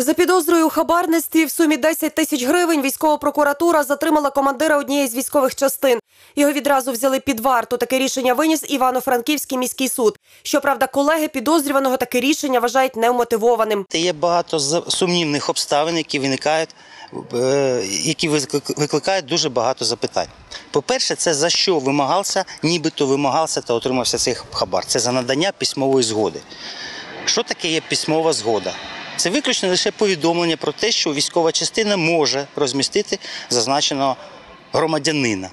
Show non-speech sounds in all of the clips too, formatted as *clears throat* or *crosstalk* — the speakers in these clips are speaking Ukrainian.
За підозрою у хабарництві в сумі 10 тисяч гривень військова прокуратура затримала командира однієї з військових частин. Його відразу взяли під варту. Таке рішення виніс Івано-Франківський міський суд. Щоправда, колеги підозрюваного таке рішення вважають невмотивованим. Є багато сумнівних обставин, які виникають, е, які виклик- викликають дуже багато запитань. По-перше, це за що вимагався, нібито вимагався та отримався цей хабар. Це за надання письмової згоди. Що таке є письмова згода? Це виключно лише повідомлення про те, що військова частина може розмістити зазначеного громадянина.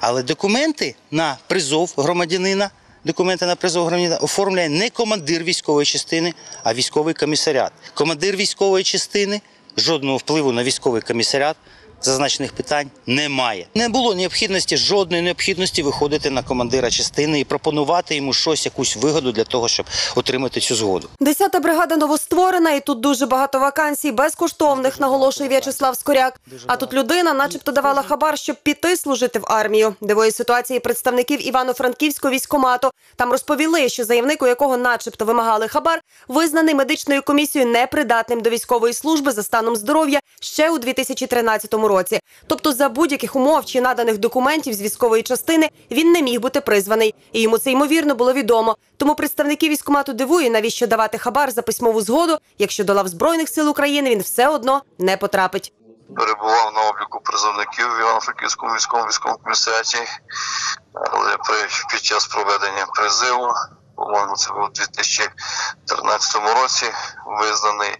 Але документи на призов громадянина, документи на призов громадянина оформляє не командир військової частини, а військовий комісаріат. Командир військової частини жодного впливу на військовий комісаріат зазначених питань немає. Не було необхідності, жодної необхідності виходити на командира частини і пропонувати йому щось, якусь вигоду для того, щоб отримати цю згоду. Десята бригада новостворена, і тут дуже багато вакансій безкоштовних, наголошує В'ячеслав Скоряк. А тут людина, начебто, давала хабар, щоб піти служити в армію. Дивує ситуації представників Івано-Франківського військомату. Там розповіли, що заявник, у якого, начебто, вимагали хабар, визнаний медичною комісією непридатним до військової служби за станом здоров'я ще у 2013 році. Тобто, за будь-яких умов чи наданих документів з військової частини він не міг бути призваний, і йому це ймовірно було відомо. Тому представники військкомату дивує, навіщо давати хабар за письмову згоду, якщо до лав збройних сил України він все одно не потрапить. перебував на обліку призовників в Івано-Франківському військовому військовому комісаріаті, але при, під час проведення призиву, по-моєму, це був у 2013 році, визнаний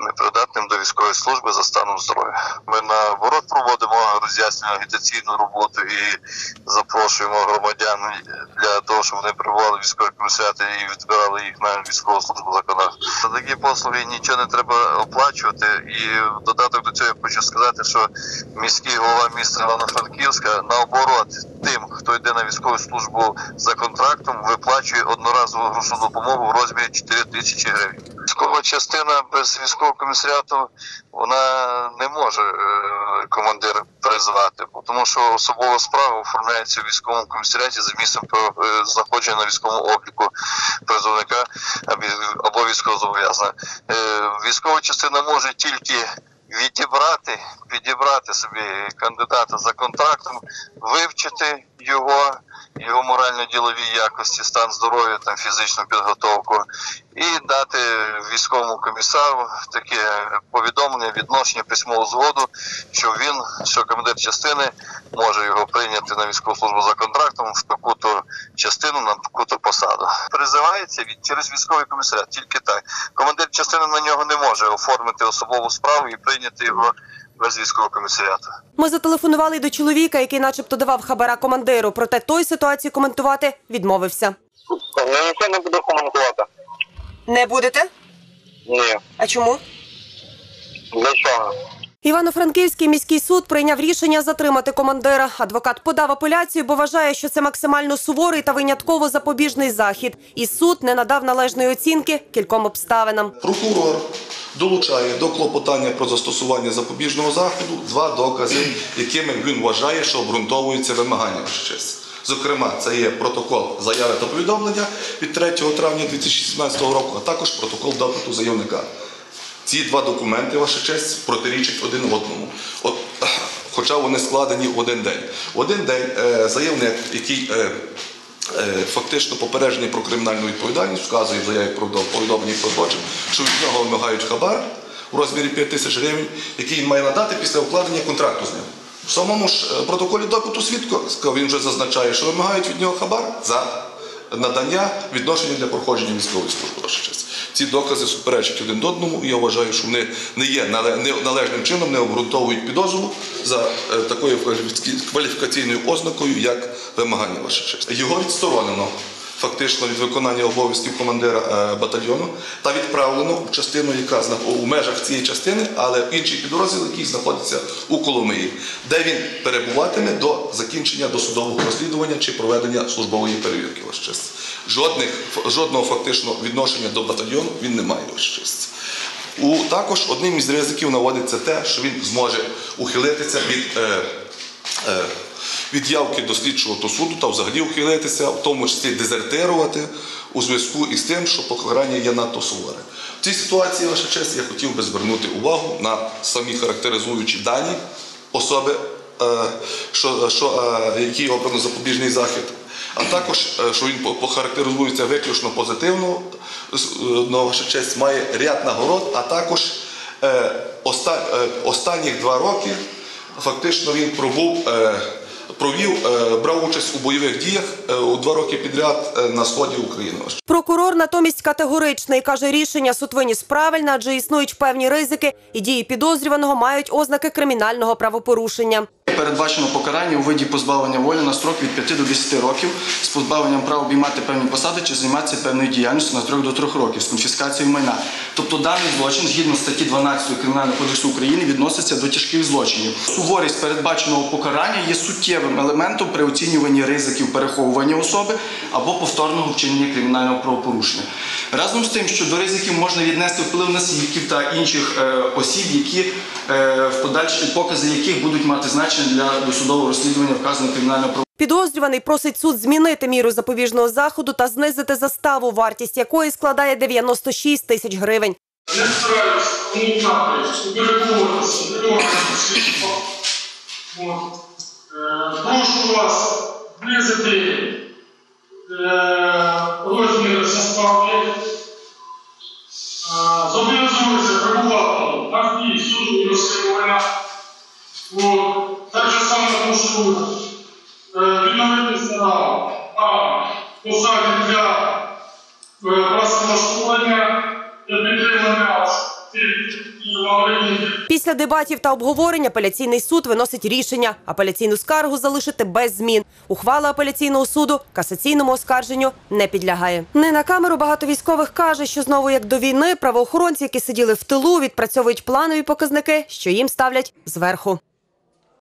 непридатним до військової служби за станом здоров'я. Ми наоборот проводимо роз'яснювальну агітаційну роботу і запрошуємо громадян для того, щоб вони прибували військові комісаріати і відбирали їх на військову службу законодавства. За такі послуги нічого не треба оплачувати. І в додаток до цього я хочу сказати, що міський голова міста Івано-Франківська наоборот тим, хто йде на військову службу за контрактом, виплачує одноразову грошову допомогу в розмірі 4 тисячі гривень. Військова частина без військового комісаріату вона не може е, командир призвати, тому що особова справа оформляється в військовому комісаріаті за місцем е, знаходження на військовому обліку призовника або- або військовозобов'язаного. Е, Військова частина може тільки відібрати, підібрати собі кандидата за контрактом, вивчити його, його морально-ділові якості, стан здоров'я, там фізичну підготовку, і дати військовому комісару таке повідомлення, відношення, письмову згоду, що він, що командир частини, може його прийняти на військову службу за контрактом в таку-то частину на таку-то посаду. Призивається від через військовий комісаріат, тільки так. Командир частини на нього не може оформити особову справу і прийняти його без військового комісаріату. Ми зателефонували й до чоловіка, який, начебто, давав хабара командиру. Проте той ситуацію коментувати відмовився. Я нічого не буду коментувати. Не будете? Ні. А чому? Для чого? Івано-Франківський міський суд прийняв рішення затримати командира. Адвокат подав апеляцію, бо вважає, що це максимально суворий та винятково запобіжний захід. І суд не надав належної оцінки кільком обставинам. Прокурор долучає до клопотання про застосування запобіжного заходу два докази, якими він вважає, що обґрунтовується вимагання ваша. Зокрема, це є протокол заяви та повідомлення від 3 травня 2017 року, а також протокол допиту заявника. Ці два документи, ваша честь, протирічать один одному. От, *clears throat* хоча вони складені в один день. В один день е, заявник, який е, е, фактично попереджений про кримінальну відповідальність, вказує в заяві про повідомленні про злочин, що від нього вимагають хабар у розмірі 5 тисяч гривень, який він має надати після укладення контракту з ним. В самому ж протоколі допиту свідка він вже зазначає, що вимагають від нього хабар за надання відношення для проходження військової служби. Ці докази суперечать один одному, і я вважаю, що вони не є належним чином, не обґрунтовують підозру за е, такою кваліфікаційною ознакою, як вимагання ваша честь. Його відсторонено фактично від виконання обов'язків командира е, батальйону та відправлено в частину, яка у межах цієї частини, але інший підрозділ, який знаходиться у Коломиї, де він перебуватиме до закінчення досудового розслідування чи проведення службової перевірки. Жодних жодного фактично відношення до батальйону він не має. Ваша. У також одним із ризиків наводиться те, що він зможе ухилитися від. Е, е, від явки до слідчого до суду та взагалі ухилитися, в тому числі дезертирувати у зв'язку із тим, що покарання є надто суворе. В цій ситуації, ваша честь, я хотів би звернути увагу на самі характеризуючі дані особи, е, що, що, е, який обрано запобіжний захід, а також, е, що він похарактеризується виключно позитивно, е, ну, ваша честь, має ряд нагород, а також останніх два роки фактично він пробув, провів, е, брав участь у бойових діях е, у два роки підряд е, на сході України. Прокурор натомість категоричний каже, рішення суд виніс правильно, адже існують певні ризики, і дії підозрюваного мають ознаки кримінального правопорушення. Передбачено покарання у виді позбавлення волі на строк від 5 до 10 років з позбавленням права обіймати певні посади чи займатися певною діяльністю на строк до 3 років з конфіскацією майна. Тобто даний злочин, згідно статті 12 Кримінального кодексу України, відноситься до тяжких злочинів. Суворість передбаченого покарання є суттєвим елементом при оцінюванні ризиків переховування особи або повторного вчинення кримінального правопорушення. Разом з тим, що до ризиків можна віднести вплив на свідків та інших е, осіб, які е, в подальші покази яких будуть мати значення для досудового розслідування вказаного кримінального правопорушення. Підозрюваний просить суд змінити міру запобіжного заходу та знизити заставу, вартість якої складає 96 тисяч гривень. Я стараюсь переконуватися, переконуватися слідства. Прошу вас знизити е, розмір заставки. Е, Зобов'язуюся прибувати на дії суду і розслідування. От. Так же само прошу е, відновитися на посаді для працевлаштування для підтримання Після дебатів та обговорень апеляційний суд виносить рішення апеляційну скаргу залишити без змін. Ухвала апеляційного суду касаційному оскарженню не підлягає. Не на камеру багато військових каже, що знову як до війни правоохоронці, які сиділи в тилу, відпрацьовують планові показники, що їм ставлять зверху.